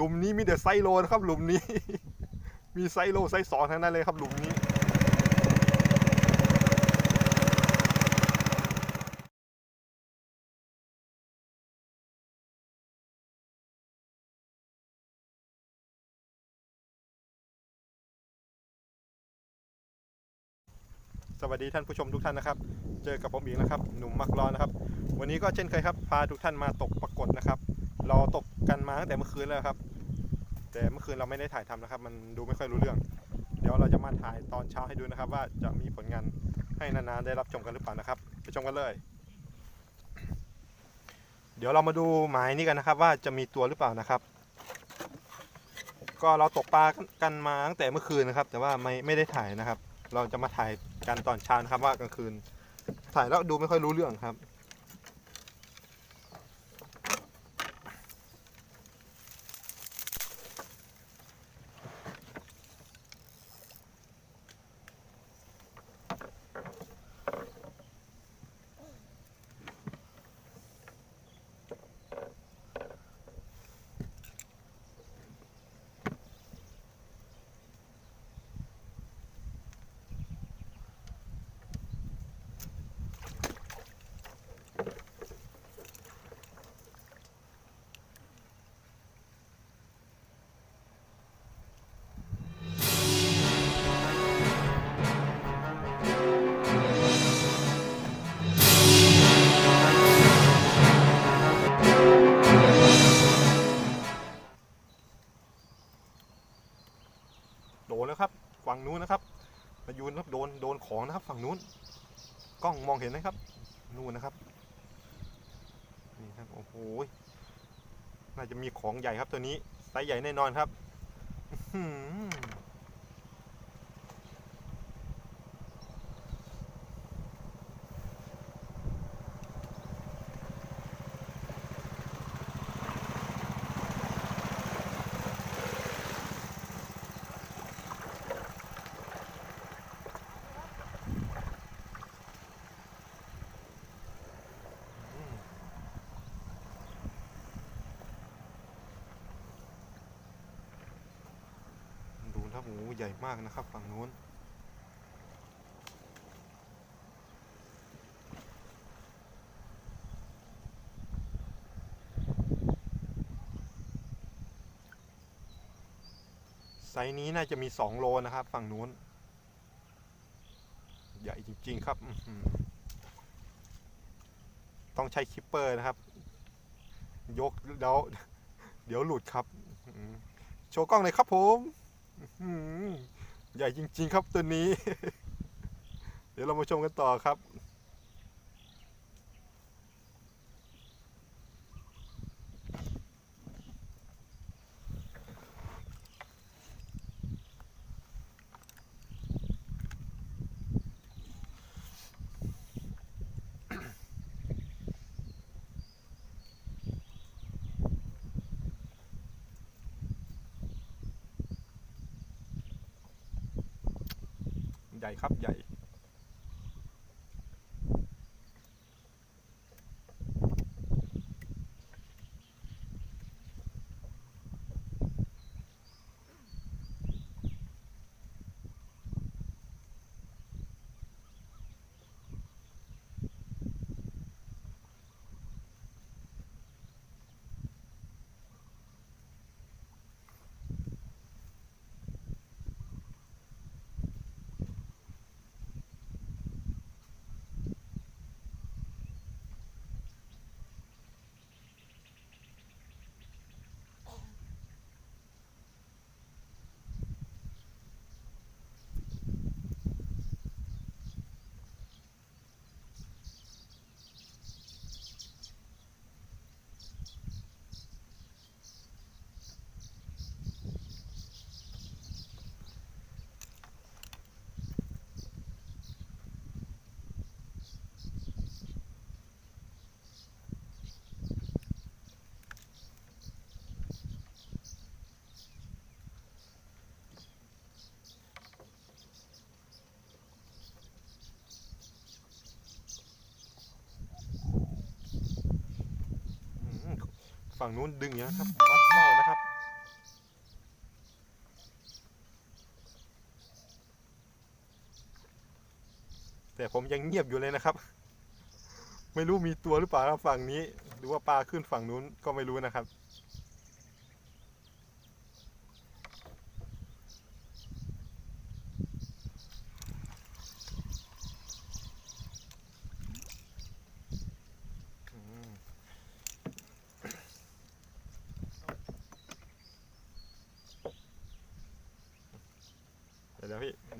หลุมนี้มีแต่ไซโลนะครับหลุมนี้ มีไซโลไซสองทั้งนั้นเลยครับหลุมนี้สวัสดีท่านผู้ชมทุกท่านนะครับ เจอกับผมอีกนะครับ หนุ่มมักร้อนนะครับ วันนี้ก็เช่นเคยครับ พาทุกท่านมาตกปรากฏนะครับ เราตกกันมาตั้งแต่เมื่อคืนแล้วครับ แต่เมื่อคืนเราไม่ได้ถ่ายทำนะครับ มันดูไม่ค่อยรู้เรื่อง เดี๋ยวเราจะมาถ่ายตอนเช้าให้ดูนะครับ ว่าจะมีผลงานให้นานาได้รับชมกันหรือเปล่านะครับ ไปชมกันเลย เดี๋ยวเรามาดูหมายนี้กันนะครับ ว่าจะมีตัวหรือเปล่านะครับ ก็เราตกปลากันมาตั้งแต่เมื่อคืนนะครับ แต่ว่าไม่ไม่ได้ถ่ายนะครับ เราจะมาถ่ายกันตอนเช้านะครับว่ากลางคืน ถ่ายแล้วดูไม่ค่อยรู้เรื่องครับ ของนะครับฝั่งนู้น กล้องมองเห็นไหมครับ นู่นนะครับ นี่ครับ โอ้โห น่าจะมีของใหญ่ครับตัวนี้ ไซส์ใหญ่แน่นอนครับ นะครับโอ้ใหญ่มากนะครับฝั่งนู้นไซส์นี้น่าจะมี 2 โลนะครับ ฝั่งนู้น ใหญ่จริง ๆ ครับ ต้องใช้คิปเปอร์นะครับ ยกแล้ว เดี๋ยวหลุดครับ โชว์กล้องเลยครับผม ใหญ่จริง ๆ ครับตัวนี้ เดี๋ยวเรามาชมกันต่อครับ ใหญ่ครับใหญ่ ฝั่งนู้นดึงอย่างนี้ครับวัดเบ้านะครับ แต่ผมยังเงียบอยู่เลยนะครับ ไม่รู้มีตัวหรือเปล่าฝั่งนี้ หรือว่าปลาขึ้นฝั่งนู้นก็ไม่รู้นะครับ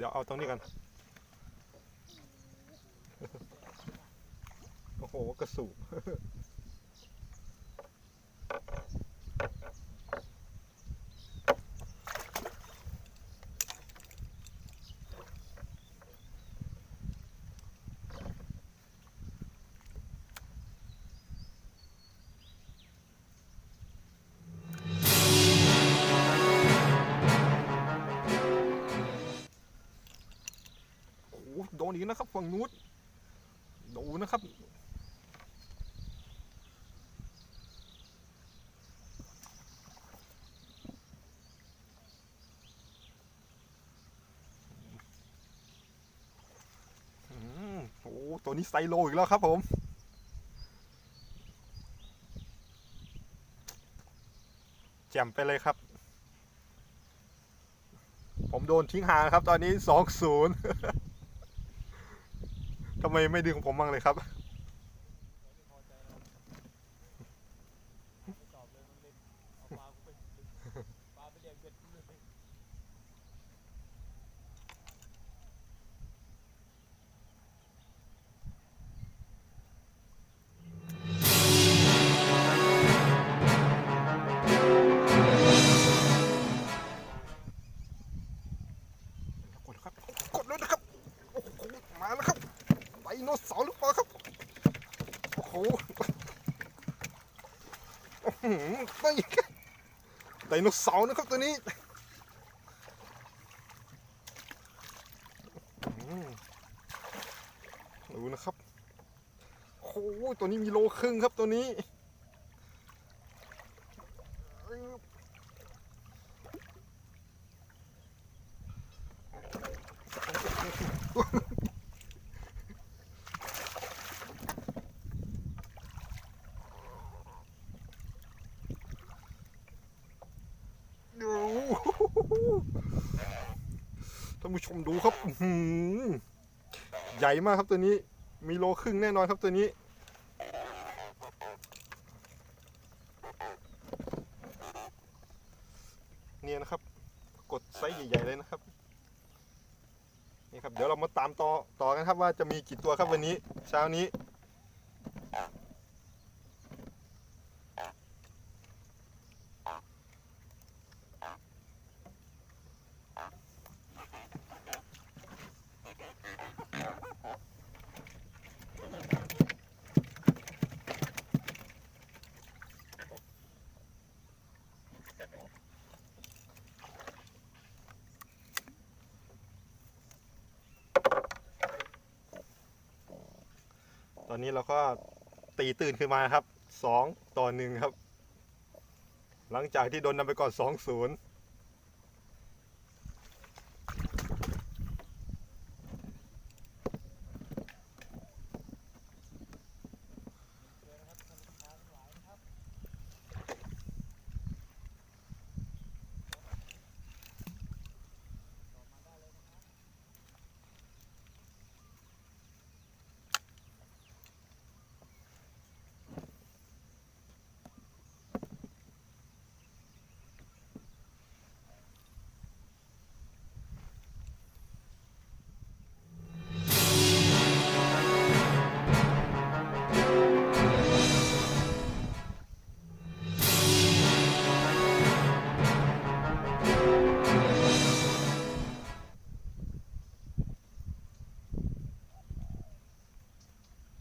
เดี๋ยวเดี๋ยวเอาตรงนี้กัน โอ้โห กระสุน นอีกนะครับ ฝั่งนู้นดนนะครับโอ้โหตัวนี้ไซโลอีกแล้วครับผม แจ่มไปเลยครับ ผมโดนทิ้งห่างครับตอนนี้สองศูนย์ ทำไมไม่ดึงผมบ้างเลยครับ โอ้โหอื้อหือนี่ไดโนเสาร์นะครับตัวนี้ดูนะครับโอ้โหตัวนี้มีโลครึ่งครับตัวนี้ ดู ท่านผู้ชมดูครับหือใหญ่มากครับตัวนี้ มีโลครึ่งแน่นอนครับตัวนี้ เนี่ยนะครับ กดไซส์ใหญ่ๆเลยนะครับนี่ครับเดี๋ยวเรามาตามต่อต่อกันครับว่าจะมีกี่ตัวครับวันนี้ เช้านี้ ตอนนี้เราก็ตีตื่นขึ้นมาครับสองต่อหนึ่งครับ หลังจากที่โดนนำไปก่อนสองศูนย์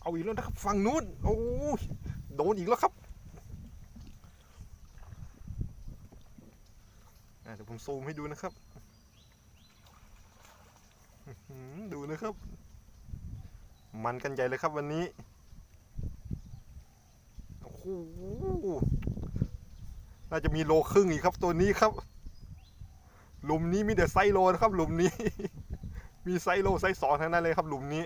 เอาอีกแล้วนะครับฝั่งนู้นโอ้ยโดนอีกแล้วครับอะเดี๋ยวผมซูมให้ดูนะครับดูนะครับ มันกันใหญ่เลยครับวันนี้โอ้โหน่าจะมีโลครึ่งอีกครับตัวนี้ครับ หลุมนี้มีแต่ไซโลนะครับ หลุมนี้ มีไซโลไซส์สองทั้งนั้นเลยครับ หลุมนี้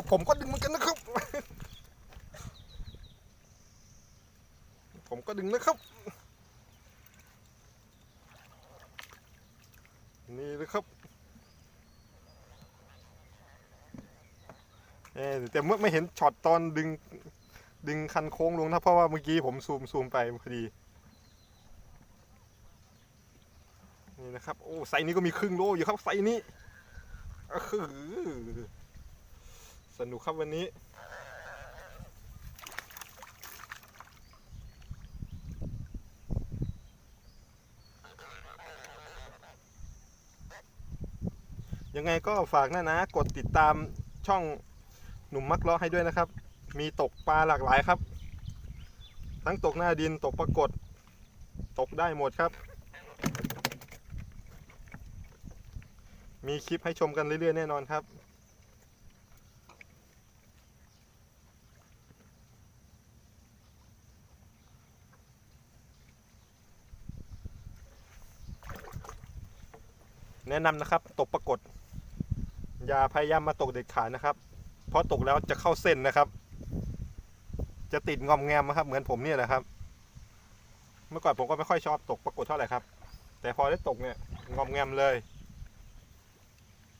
ผมผมก็ดึงเหมือนกันนะครับ ผมก็ดึงนะครับ นี่นะครับเอ๊ะแต่เมื่อไม่เห็นช็อตตอนดึงดึงคันโค้งลงนะเพราะว่าเมื่อกี้ผมซูมซูมไปพอดี นี่นะครับ โอ้ไซนี้ก็มีครึ่งโลอยู่ครับไซนี้อือ สนุกครับวันนี้ ยังไงก็ฝากนะนะ กดติดตามช่องหนุ่มมักล้อให้ด้วยนะครับ มีตกปลาหลากหลายครับ ทั้งตกหน้าดินตกปรากฏ ตกได้หมดครับ มีคลิปให้ชมกันเรื่อยๆแน่นอนครับ แนะนำนะครับตกปรากฏ อย่าพยายามมาตกเด็ดขาดนะครับ เพราะตกแล้วจะเข้าเส้นนะครับ จะติดงอมแงมนะครับ เหมือนผมเนี่ยแหละครับ เมื่อก่อนผมก็ไม่ค่อยชอบตกปรากฏเท่าไหร่ครับ แต่พอได้ตกเนี่ยงอมแงมเลย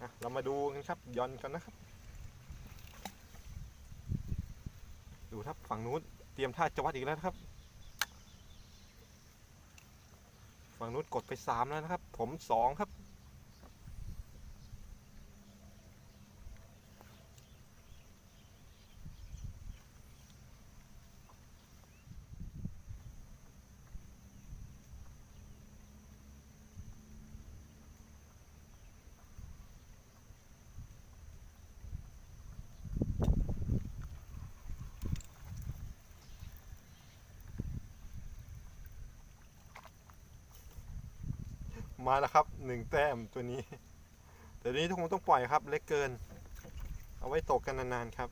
อะเรามาดูกันครับย้อนกันนะครับ ดูครับฝั่งนู้นเตรียมท่าจะวัดอีกแล้วครับฝั่งนู้นกดไปสามแล้วนะครับ ผมสองครับ มาแล้วครับหนึ่งแต้มตัวนี้ แต่นี้ทุกคนต้องปล่อยครับ เล็กเกิน เอาไว้ตกกันนานๆครับ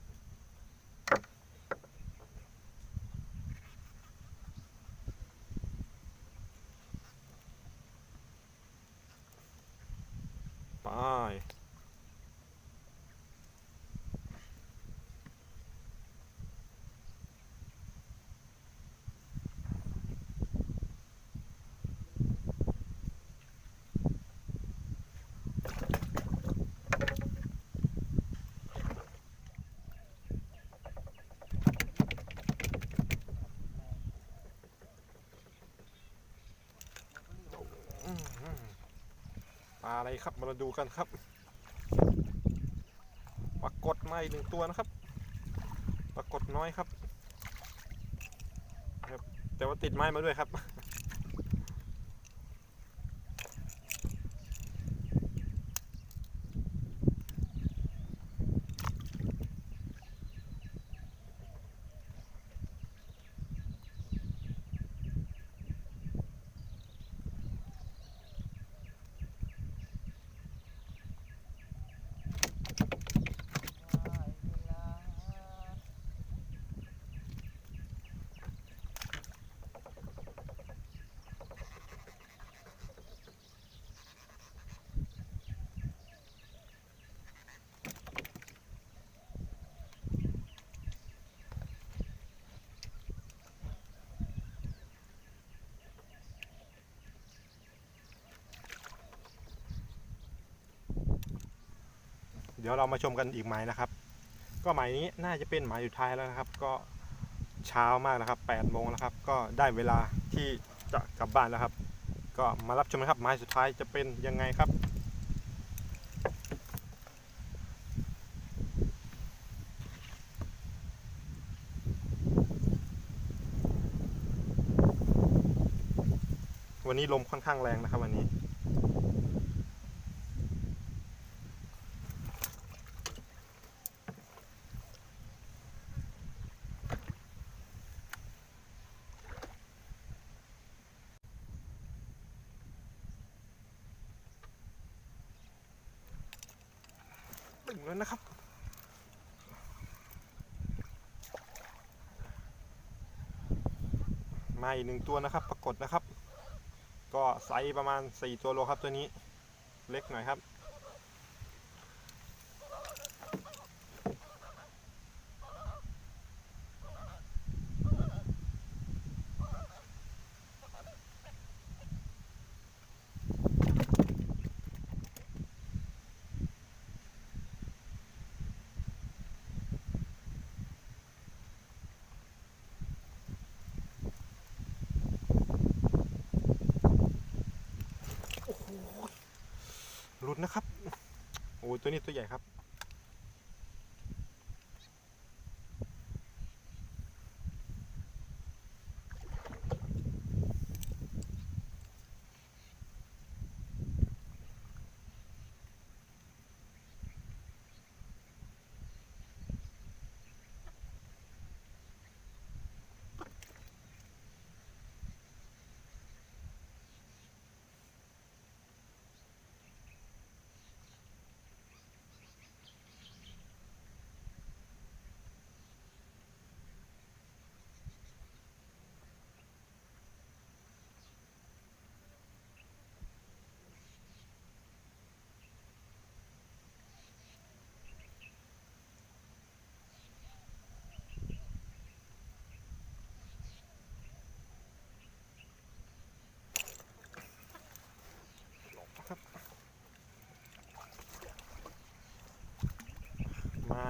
ไป ปลาอะไรครับมาดูกันครับปรากฏมาอีกหนึ่งตัวนะครับปรากฏน้อยครับครับแต่ว่าติดไม้มาด้วยครับ เดี๋ยวเรามาชมกันอีกหมายนะครับ ก็หมายนี้น่าจะเป็นหมายสุดท้ายแล้วนะครับ ก็เช้ามากนะครับ8โมงแล้วครับ ก็ได้เวลาที่จะกลับบ้านแล้วครับ ก็มารับชมนะครับหมายสุดท้ายจะเป็นยังไงครับวันนี้ลมค่อนข้างแรงนะครับวันนี้ ตึงแล้วนะครับ มาอีกหนึ่งตัวนะครับ ปรากฏนะครับ ก็ไซส์ประมาณ 4 ตัวโลครับตัวนี้ เล็กหน่อยครับ นะครับ โอ้ตัวนี้ตัวใหญ่ครับ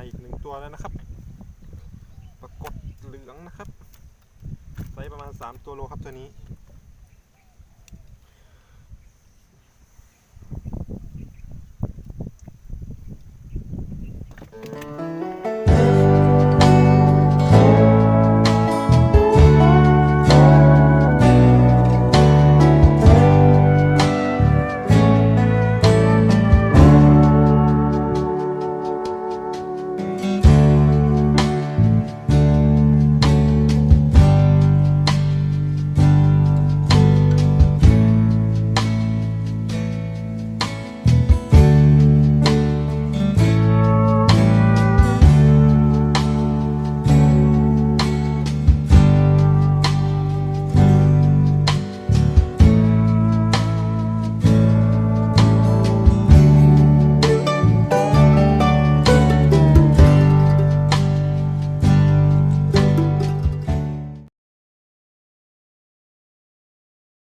อีกหนึ่งตัวแล้วนะครับ ปรากฏเหลืองนะครับ ไซส์ประมาณ 3 ตัวโลครับตัวนี้